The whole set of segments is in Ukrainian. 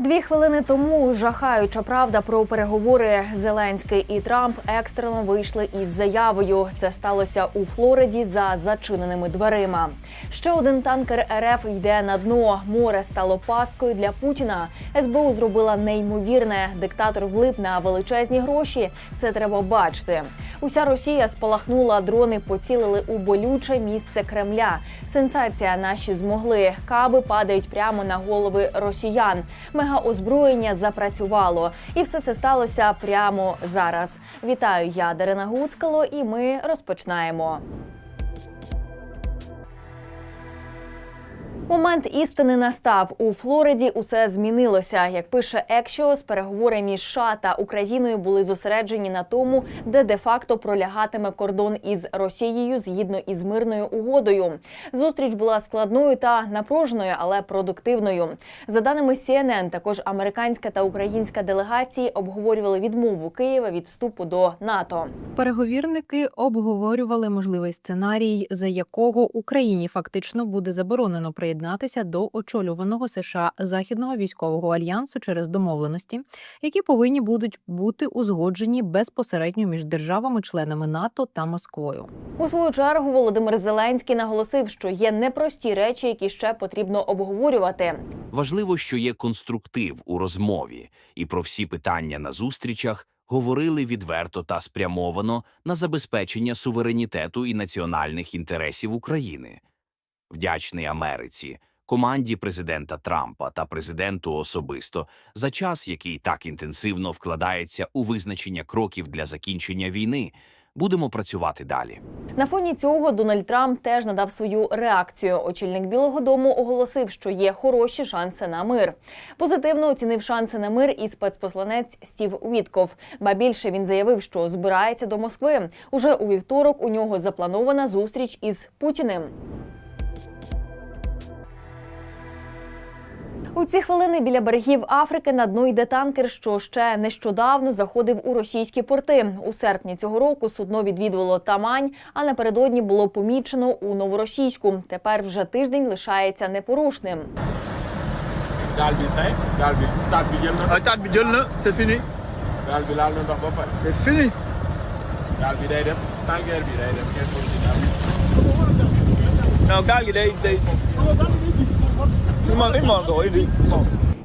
Дві хвилини тому жахаюча правда про переговори Зеленський і Трамп екстрено вийшли із заявою. Це сталося у Флориді за зачиненими дверима. Ще один танкер РФ йде на дно. Море стало пасткою для Путіна. СБУ зробила неймовірне. Диктатор влип на величезні гроші. Це треба бачити. Уся Росія спалахнула. Дрони поцілили у болюче місце Кремля. Сенсація наші змогли. Каби падають прямо на голови росіян. Мегаозброєння запрацювало, і все це сталося прямо зараз. Вітаю, я Дарина Гуцкало, і ми розпочинаємо. Момент істини настав у Флориді. Усе змінилося. Як пише Екшіос, переговори між США та Україною були зосереджені на тому, де де-факто пролягатиме кордон із Росією згідно із мирною угодою. Зустріч була складною та напруженою, але продуктивною. За даними CNN, також американська та українська делегації обговорювали відмову Києва від вступу до НАТО. Переговірники обговорювали можливий сценарій, за якого Україні фактично буде заборонено приєднатися до очолюваного США західного військового альянсу через домовленості, які повинні будуть бути узгоджені безпосередньо між державами-членами НАТО та Москвою. У свою чергу Володимир Зеленський наголосив, що є непрості речі, які ще потрібно обговорювати. Важливо, що є конструктив у розмові, і про всі питання на зустрічах говорили відверто та спрямовано на забезпечення суверенітету і національних інтересів України. Вдячний Америці, команді президента Трампа та президенту особисто за час, який так інтенсивно вкладається у визначення кроків для закінчення війни. Будемо працювати далі. На фоні цього Дональд Трамп теж надав свою реакцію. Очільник Білого Дому оголосив, що є хороші шанси на мир. Позитивно оцінив шанси на мир і спецпосланець Стів Вітков. Ба більше він заявив, що збирається до Москви. Уже у вівторок у нього запланована зустріч із Путіним. У ці хвилини біля берегів Африки на дно йде танкер, що ще нещодавно заходив у російські порти. У серпні цього року судно відвідувало Тамань, а напередодні було помічено у новоросійську. Тепер вже тиждень лишається непорушним. gaal day day 慢慢走，一点。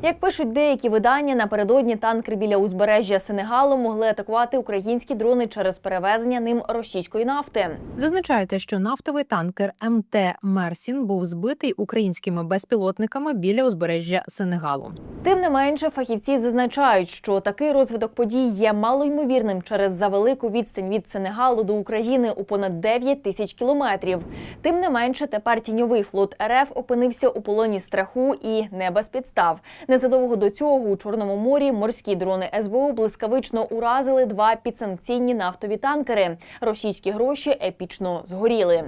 Як пишуть деякі видання, напередодні танкер біля узбережжя Сенегалу могли атакувати українські дрони через перевезення ним російської нафти. Зазначається, що нафтовий танкер МТ Мерсін був збитий українськими безпілотниками біля узбережжя Сенегалу. Тим не менше, фахівці зазначають, що такий розвиток подій є малоймовірним через завелику відстань від Сенегалу до України у понад 9 тисяч кілометрів. Тим не менше, тепер тіньовий флот РФ опинився у полоні страху і не без підстав. Незадовго до цього у Чорному морі морські дрони СБУ блискавично уразили два підсанкційні нафтові танкери. Російські гроші епічно згоріли.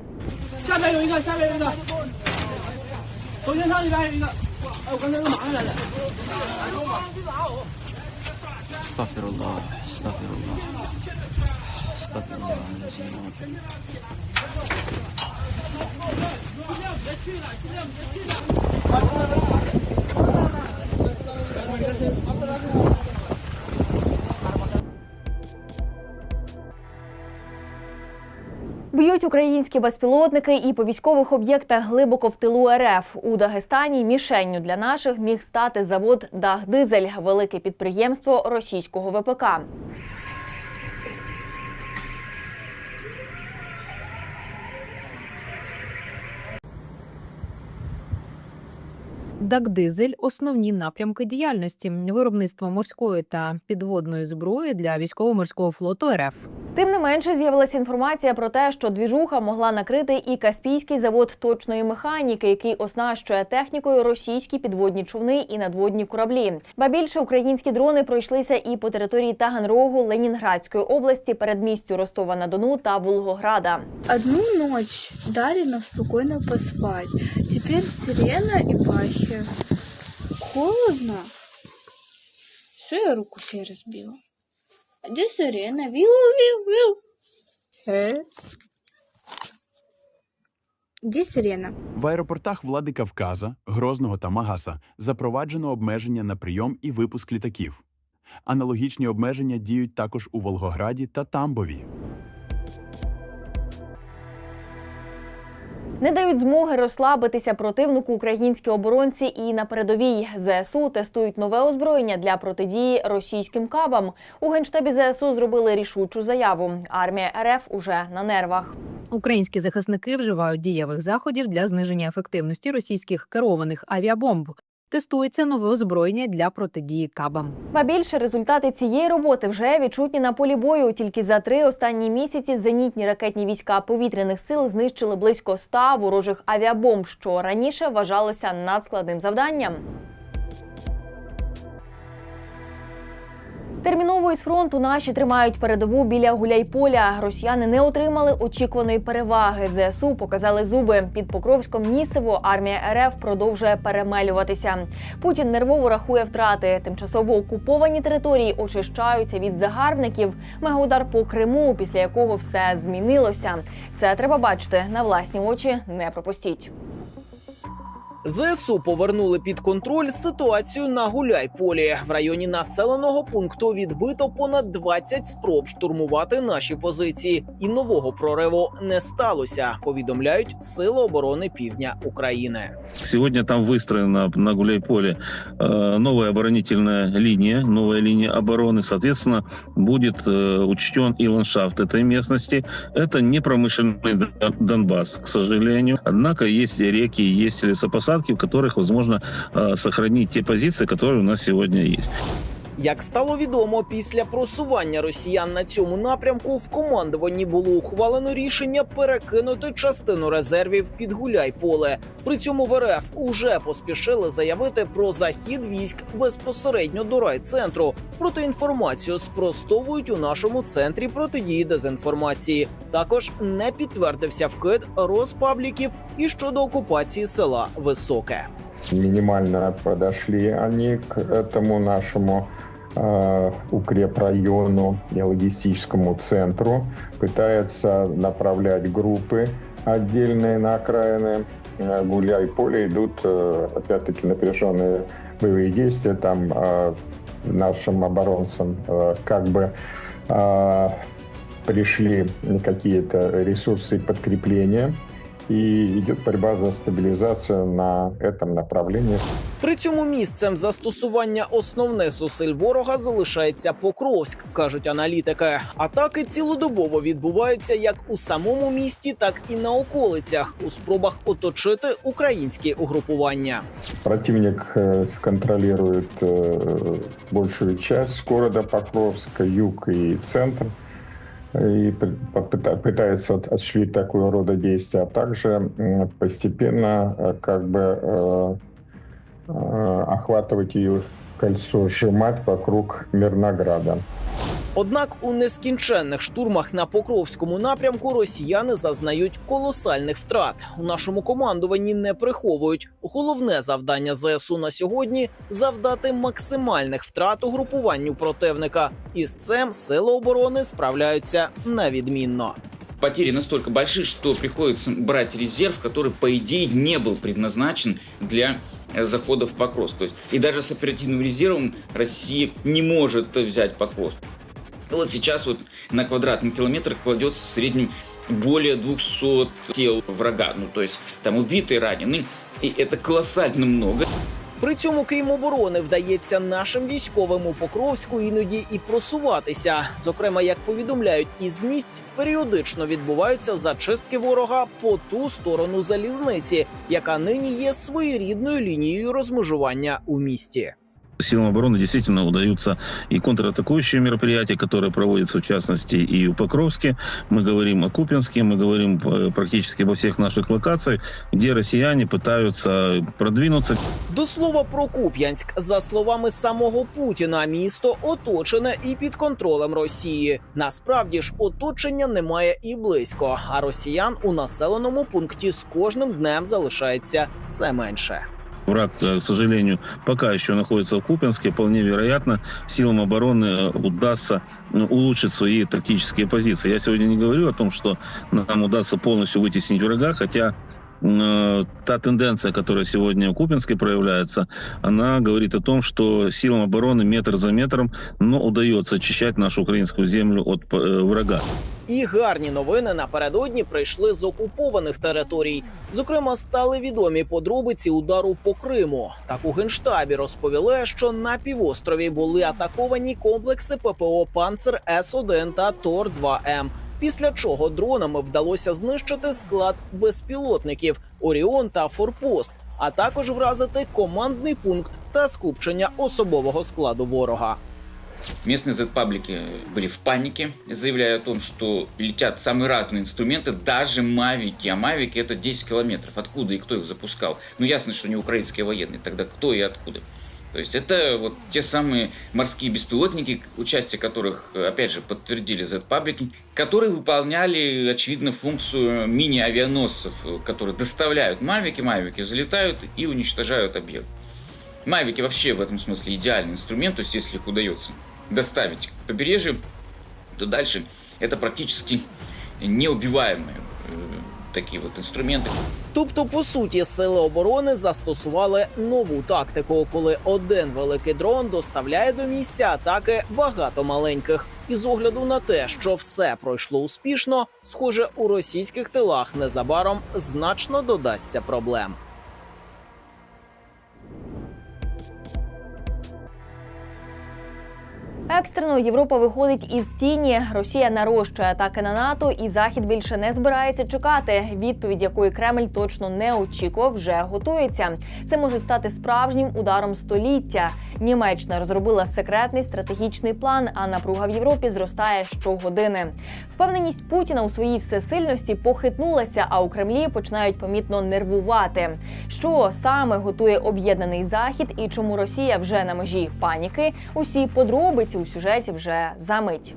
Стафірулла, стафірулла, стафірулла. Б'ють українські безпілотники і по військових об'єктах глибоко в тилу РФ. У Дагестані мішенню для наших міг стати завод Дагдизель, велике підприємство російського ВПК. Дагдизель основні напрямки діяльності виробництво морської та підводної зброї для військово-морського флоту РФ. Тим не менше, з'явилася інформація про те, що двіжуха могла накрити і Каспійський завод точної механіки, який оснащує технікою російські підводні човни і надводні кораблі. Ба більше українські дрони пройшлися і по території Таганрогу Ленінградської області, передмістю Ростова на Дону та Волгограда. Одну ночь дали нам спокойно поспать. Теперь сирена и пахи. Холодно. Что я руку себе разбила? А где сирена? Виу, виу, виу. Э? Где сирена? В аеропортах влади Кавказа, Грозного та Магаса запроваджено обмеження на прийом і випуск літаків. Аналогічні обмеження діють також у Волгограді та Тамбові. Не дають змоги розслабитися противнику українські оборонці і на передовій ЗСУ тестують нове озброєння для протидії російським кабам. У генштабі ЗСУ зробили рішучу заяву. Армія РФ уже на нервах. Українські захисники вживають дієвих заходів для зниження ефективності російських керованих авіабомб. Тестується нове озброєння для протидії кабам. Ба більше результати цієї роботи вже відчутні на полі бою. Тільки за три останні місяці зенітні ракетні війська повітряних сил знищили близько ста ворожих авіабомб, що раніше вважалося надскладним завданням. Терміново із фронту наші тримають передову біля Гуляйполя. Росіяни не отримали очікуваної переваги. ЗСУ показали зуби. Під Покровськом місиво армія РФ продовжує перемелюватися. Путін нервово рахує втрати. Тимчасово окуповані території очищаються від загарбників. Мегаудар по Криму, після якого все змінилося. Це треба бачити на власні очі. Не пропустіть. ЗСУ повернули під контроль ситуацію на Гуляйполі. В районі населеного пункту відбито понад 20 спроб штурмувати наші позиції, і нового прориву не сталося. Повідомляють Сили оборони Півдня України. Сегодня там выстроена на Гуляйполе э, новая оборонительная линия, новая линия обороны. Соответственно, будет э, учтен и ландшафт этой местности. Это не промышленный Д- Донбасс, к сожалению. Однако есть реки, есть лесопосадки, в которых возможно э, сохранить те позиции, которые у нас сегодня есть. Як стало відомо, після просування росіян на цьому напрямку в командуванні було ухвалено рішення перекинути частину резервів під Гуляйполе. При цьому в РФ уже поспішили заявити про захід військ безпосередньо до райцентру. Проте інформацію спростовують у нашому центрі протидії дезінформації. Також не підтвердився вкид розпабліків і щодо окупації села Високе. минимально подошли они к этому нашему э, укрепрайону и логистическому центру, пытаются направлять группы отдельные на окраины. Э, Гуляй поле идут э, опять-таки напряженные боевые действия там э, нашим оборонцам. Э, как бы э, пришли какие-то ресурсы и подкрепления. И идет борьба за стабилизацию на этом направлении. При цьому місцем застосування основних зусиль ворога залишається Покровськ, кажуть аналітики. Атаки цілодобово відбуваються як у самому місті, так і на околицях у спробах оточити українські угрупування. Противник э, контролирует э, большую часть города Покровска, юг и центр. И пы- попыта- пытается вот осуществить такого рода действия, а также м, постепенно э, как бы э, э, охватывать ее кольцо, сжимать вокруг Мирнограда. Однак у нескінченних штурмах на Покровському напрямку росіяни зазнають колосальних втрат. У нашому командуванні не приховують. Головне завдання ЗСУ на сьогодні завдати максимальних втрат угрупуванню противника. І з цим сили оборони справляються невідмінно. Потери настолько большие, что приходится брать резерв, который, по идее, не был предназначен для э, захода в Покровск. То есть, и даже с оперативным резервом Россия не может взять Покровск. Вот сейчас вот на квадратный километр кладется в среднем более 200 тел врага. Ну, то есть там убитые, раненые. И это колоссально много. При цьому, крім оборони, вдається нашим військовим у Покровську іноді і просуватися. Зокрема, як повідомляють із місць, періодично відбуваються зачистки ворога по ту сторону залізниці, яка нині є своєрідною лінією розмежування у місті. Силам обороны действительно удаются и контратакующие мероприятия, которые проводятся в частности и в Покровске. Мы говорим о Купинске, мы говорим э, практически во всех наших локациях, где россияне пытаются продвинуться. До слова про Куп'янськ, за словами самого Путіна, місто оточене і під контролем Росії. Насправді ж оточення немає і близько. А росіян у населеному пункті з кожним днем залишається все менше. Враг, э, к сожалению, пока еще находится в Купинске. Вполне вероятно, силам обороны э, удастся э, улучшить свои тактические позиции. Я сегодня не говорю о том, что нам удастся полностью вытеснить врага, хотя та тенденция, которая сегодня в Купинске проявляется, она говорит о том, что силам обороны метр за метром, но удается очищать нашу украинскую землю от э, врага. І гарні новини напередодні прийшли з окупованих територій. Зокрема, стали відомі подробиці удару по Криму. Так у генштабі розповіли, що на півострові були атаковані комплекси ППО Панцер С-1 та Тор 2 М Після чого дронами вдалося знищити склад безпілотників Оріон та Форпост, а також вразити командний пункт та скупчення особового складу ворога. Местные Z-паблики были в панике, заявляя о том, что летят самые разные инструменты, даже мавики. А мавики это 10 километров. Откуда и кто их запускал? Ну, ясно, что не украинские военные. Тогда кто и откуда? То есть это вот те самые морские беспилотники, участие которых, опять же, подтвердили Z-паблики, которые выполняли, очевидно, функцию мини-авианосцев, которые доставляют мавики, мавики залетают и уничтожают объект. Мавики вообще в этом смысле идеальный инструмент, то есть если их удается доставить к побережью, то дальше это практически неубиваемые э, такие вот инструменты. Тобто, по суті, сили оборони застосували нову тактику, коли один великий дрон доставляє до місця атаки багато маленьких. І з огляду на те, що все пройшло успішно, схоже, у російських тилах незабаром значно додасться проблем. Екстрено Європа виходить із тіні. Росія нарощує атаки на НАТО, і Захід більше не збирається чекати. Відповідь, якої Кремль точно не очікував, вже готується. Це може стати справжнім ударом століття. Німеччина розробила секретний стратегічний план, а напруга в Європі зростає щогодини. Впевненість Путіна у своїй всесильності похитнулася, а у Кремлі починають помітно нервувати. Що саме готує об'єднаний захід і чому Росія вже на межі паніки? Усі подробиці у сюжеті вже за мить.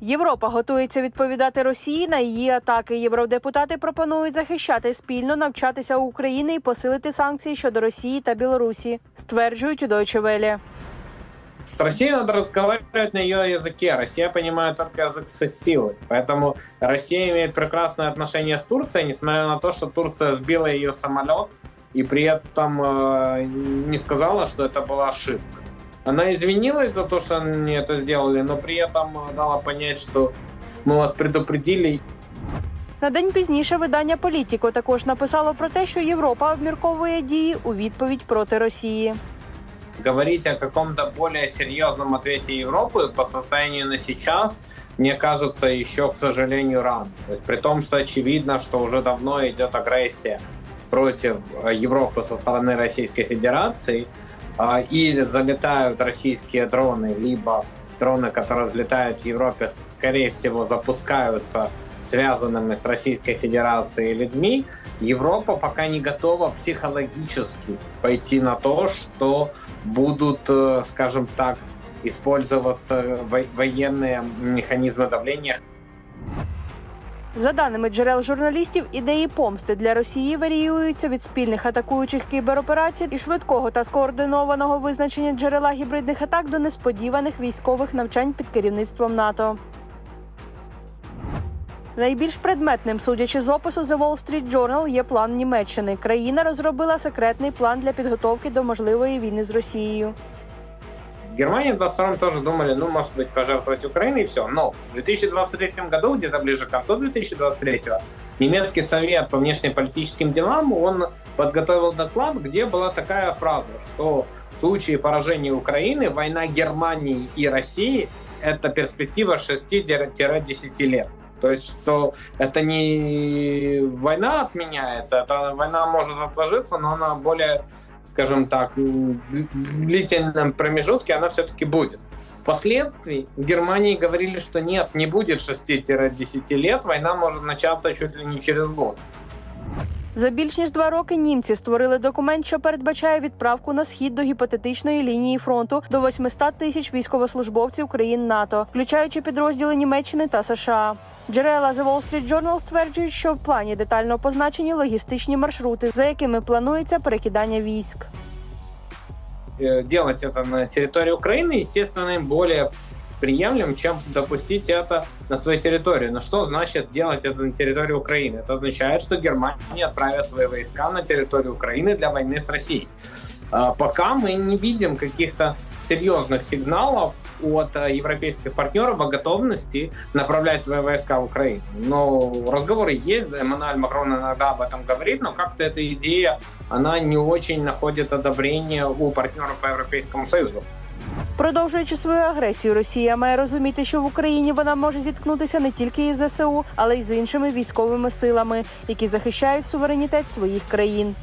Європа готується відповідати Росії на її атаки. Євродепутати пропонують захищати спільно, навчатися у України і посилити санкції щодо Росії та Білорусі, стверджують у Deutsche Welle. С Россией надо разговаривать на ее языке. Россия понимает только язык со силой. Поэтому Россия имеет прекрасное отношение с Турцией, несмотря на то, что Турция сбила ее самолет и при этом э, не сказала, что это была ошибка. Она извинилась за то, что они это сделали, но при этом э, дала понять, что мы вас предупредили На день пізніше видання Політіко також написало про те, що Європа обмірковує дії у відповідь проти Росії. Говорить о каком-то более серьезном ответе Европы по состоянию на сейчас, мне кажется, еще, к сожалению, рано. То есть при том, что очевидно, что уже давно идет агрессия против э, Европы со стороны Российской Федерации, а, или залетают российские дроны, либо дроны, которые взлетают в Европе, скорее всего, запускаются связанными с Российской Федерацией людьми, Европа пока не готова психологически пойти на то, что будут, э, скажем так, использоваться во- военные механизмы давления. За даними джерел журналістів, ідеї помсти для Росії варіюються від спільних атакуючих кібероперацій і швидкого та скоординованого визначення джерела гібридних атак до несподіваних військових навчань під керівництвом НАТО. Найбільш предметним, судячи з опису The Wall Street Journal, є план Німеччини. Країна розробила секретний план для підготовки до можливої війни з Росією. В Германии в 22 тоже думали, ну, может быть, пожертвовать Украиной и все. Но в 2023 году, где-то ближе к концу 2023, немецкий совет по внешнеполитическим делам, он подготовил доклад, где была такая фраза, что в случае поражения Украины война Германии и России – это перспектива 6-10 лет. То есть, что это не война отменяется, это война может отложиться, но она более, скажем так, длительном промежутке она все-таки будет. Впоследствии в Германии говорили, что нет, не будет 6-10 лет, война может начаться чуть ли не через год. За більш ніж два роки німці створили документ, що передбачає відправку на схід до гіпотетичної лінії фронту до 800 тисяч військовослужбовців країн НАТО, включаючи підрозділи Німеччини та США. Джерела The Wall Street Journal стверджують, що в плані детально позначені логістичні маршрути, за якими планується перекидання військ. Э, Делать это на территории Украины, естественно, им более приемлем, чем допустить это на своей территории. Но что значит делать это на территории Украины? Это означает, что Германия отправит свои войска на территорию Украины для войны с Россией. А, Пока мы не видим каких-то серьезных сигналов от э, европейских партнеров о готовности направлять свои войска в Украину. Но разговоры есть, Эммануэль Макрон иногда об этом говорит, но как-то эта идея, она не очень находит одобрение у партнеров по Европейскому Союзу. Продовжуючи свою агресію, Росія має розуміти, що в Україні вона може зіткнутися не тільки із ЗСУ, але й з іншими військовими силами, які захищають суверенітет своїх країн.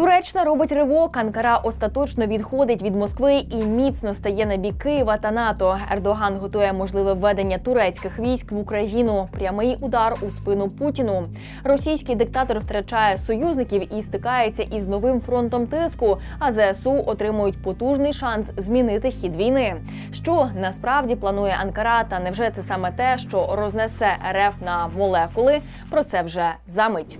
Туреччина робить ривок. Анкара остаточно відходить від Москви і міцно стає на бік Києва та НАТО. Ердоган готує можливе введення турецьких військ в Україну. Прямий удар у спину Путіну. Російський диктатор втрачає союзників і стикається із новим фронтом тиску. А ЗСУ отримують потужний шанс змінити хід війни. Що насправді планує Анкара, та невже це саме те, що рознесе РФ на молекули? Про це вже за мить.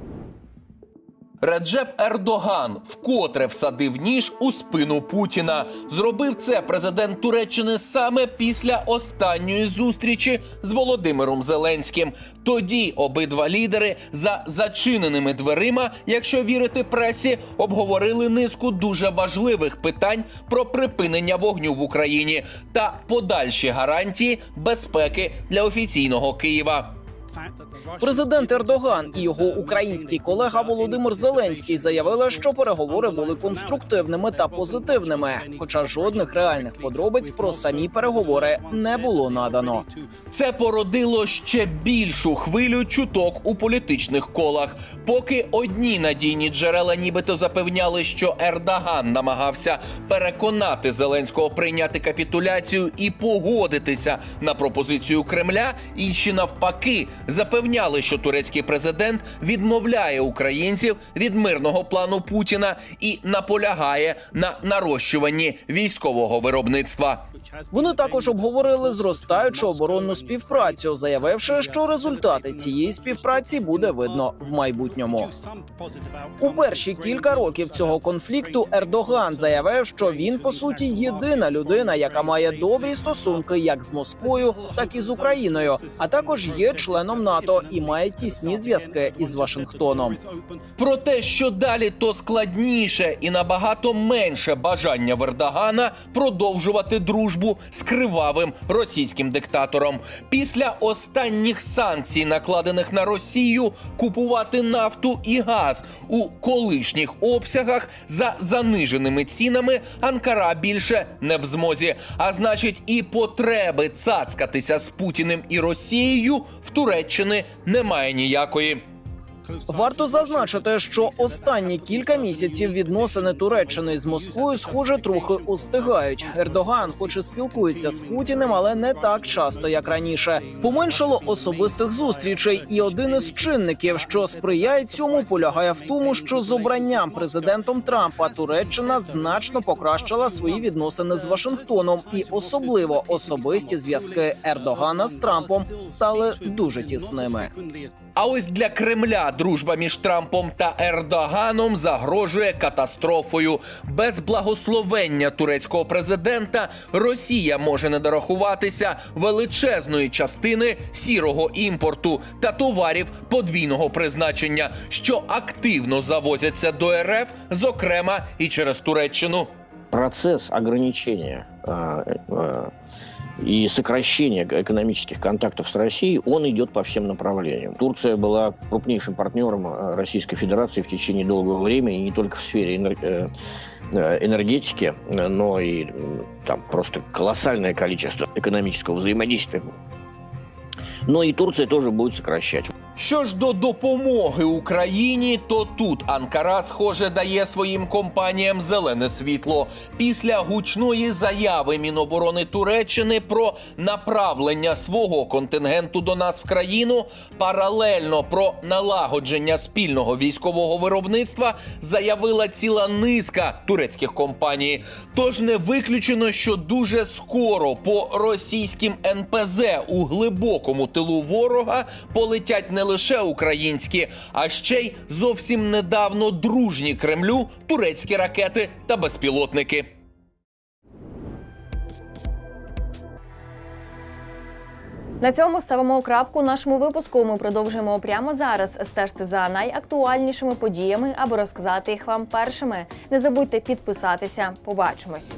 Реджеп Ердоган вкотре всадив ніж у спину Путіна. Зробив це президент Туреччини саме після останньої зустрічі з Володимиром Зеленським. Тоді обидва лідери за зачиненими дверима, якщо вірити пресі, обговорили низку дуже важливих питань про припинення вогню в Україні та подальші гарантії безпеки для офіційного Києва. Президент Ердоган і його український колега Володимир Зеленський заявили, що переговори були конструктивними та позитивними. Хоча жодних реальних подробиць про самі переговори не було надано. Це породило ще більшу хвилю чуток у політичних колах. Поки одні надійні джерела нібито запевняли, що Ердоган намагався переконати Зеленського прийняти капітуляцію і погодитися на пропозицію Кремля, інші навпаки запевняли, що турецький президент відмовляє українців від мирного плану Путіна і наполягає на нарощуванні військового виробництва. Вони також обговорили зростаючу оборонну співпрацю, заявивши, що результати цієї співпраці буде видно в майбутньому. У перші кілька років цього конфлікту Ердоган заявив, що він по суті єдина людина, яка має добрі стосунки як з Москвою, так і з Україною, а також є членом НАТО і має тісні зв'язки із Вашингтоном. Про те, що далі то складніше і набагато менше бажання в Ердогана продовжувати дружбу з кривавим російським диктатором. Після останніх санкцій, накладених на Росію, купувати нафту і газ у колишніх обсягах за заниженими цінами Анкара більше не в змозі. А значить, і потреби цацкатися з Путіним і Росією в Туреччини немає ніякої. Варто зазначити, що останні кілька місяців відносини Туреччини з Москвою, схоже, трохи остигають. Ердоган, хоч і спілкується з Путіним, але не так часто, як раніше. Поменшало особистих зустрічей, і один із чинників, що сприяє цьому, полягає в тому, що з обранням президентом Трампа Туреччина значно покращила свої відносини з Вашингтоном, і особливо особисті зв'язки Ердогана з Трампом стали дуже тісними. А ось для Кремля дружба між Трампом та Ердоганом загрожує катастрофою. Без благословення турецького президента Росія може не дорахуватися величезної частини сірого імпорту та товарів подвійного призначення, що активно завозяться до РФ, зокрема і через Туреччину. а, а, и сокращения экономических контактов с Россией, он идет по всем направлениям. Турция была крупнейшим партнером а, Российской Федерации в течение долгого времени, и не только в сфере э, э, энергетики, э, но и там просто колоссальное количество экономического взаимодействия. Но и Турция тоже будет сокращать. Що ж до допомоги Україні, то тут Анкара, схоже, дає своїм компаніям зелене світло після гучної заяви Міноборони Туреччини про направлення свого контингенту до нас в країну. Паралельно про налагодження спільного військового виробництва заявила ціла низка турецьких компаній. Тож не виключено, що дуже скоро по російським НПЗ у глибокому тилу ворога полетять не лише українські, а ще й зовсім недавно дружні Кремлю турецькі ракети та безпілотники. На цьому ставимо крапку нашому випуску. Ми продовжуємо прямо зараз. Стежте за найактуальнішими подіями, аби розказати їх вам першими. Не забудьте підписатися. Побачимось.